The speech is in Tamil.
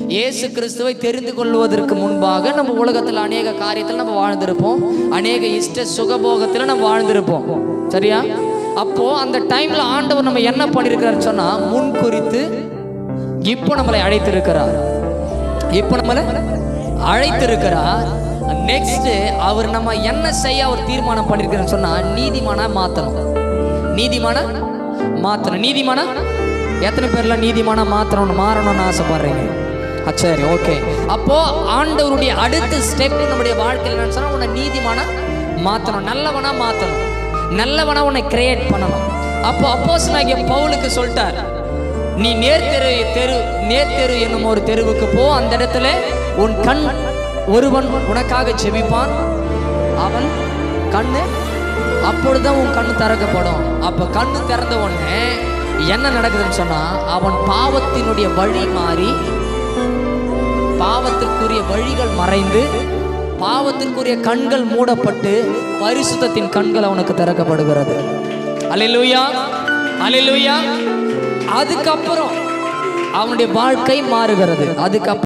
இயேசு கிறிஸ்துவை தெரிந்து கொள்வதற்கு முன்பாக நம்ம உலகத்தில் அநேக காரியத்தில் நம்ம வாழ்ந்திருப்போம். அநேக இஷ்ட சுகபோகத்தில் நம்ம வாழ்ந்திருப்போம். சரியா? அப்போ அந்த டைம்ல ஆண்டவர் நம்ம என்ன பண்ணியிருக்கிறார் சொன்னா முன் குறித்து இப்போ நம்மளை அழைத்திருக்கிறார். இப்போ நம்மளை அழைத்திருக்கிறார். நெக்ஸ்ட் அவர் நம்ம என்ன செய்ய அவர் தீர்மானம் பண்ணிருக்கிறார் சொன்னா நீதிமான மாத்தணும். நீதிமான மாத்தணும். நீதிமான? எத்தனை பேர்லாம் நீதிமான மாத்தணும்னு மாறணும்னு ஆசைப்படுறீங்க? சரி ஓகே அப்போ ஆண்டவருடைய அடுத்த ஸ்டெப் நம்முடைய வாழ்க்கையில் என்னன்னு சொன்னால் உன்னை நீதிமான மாற்றணும் நல்லவனா மாற்றணும் நல்லவனா உன்னை கிரியேட் பண்ணணும். அப்போ அப்போஸ் பவுலுக்கு சொல்லிட்டார் நீ நேர்த்தெரு தெரு நேர்த்தெரு என்னும் ஒரு தெருவுக்கு போ. அந்த இடத்துல உன் கண் ஒருவன் உனக்காக ஜெபிப்பான். அவன் கண்ணு அப்பொழுதுதான் உன் கண்ணு திறக்கப்படும். அப்போ கண்ணு திறந்த உடனே என்ன நடக்குதுன்னு சொன்னா அவன் பாவத்தினுடைய வழி மாறி பாவத்திற்குரிய வழிகள் மறைந்து பாவத்திற்குரிய கண்கள் மூடப்பட்டு பரிசுத்தத்தின் கண்கள் அவனுக்கு திறக்கப்படுகிறது. அல்லேலூயா அல்லேலூயா அதுக்கப்புறம் அவனுடைய வாழ்க்கை மாறுகிறது. அதுக்கப்புறம்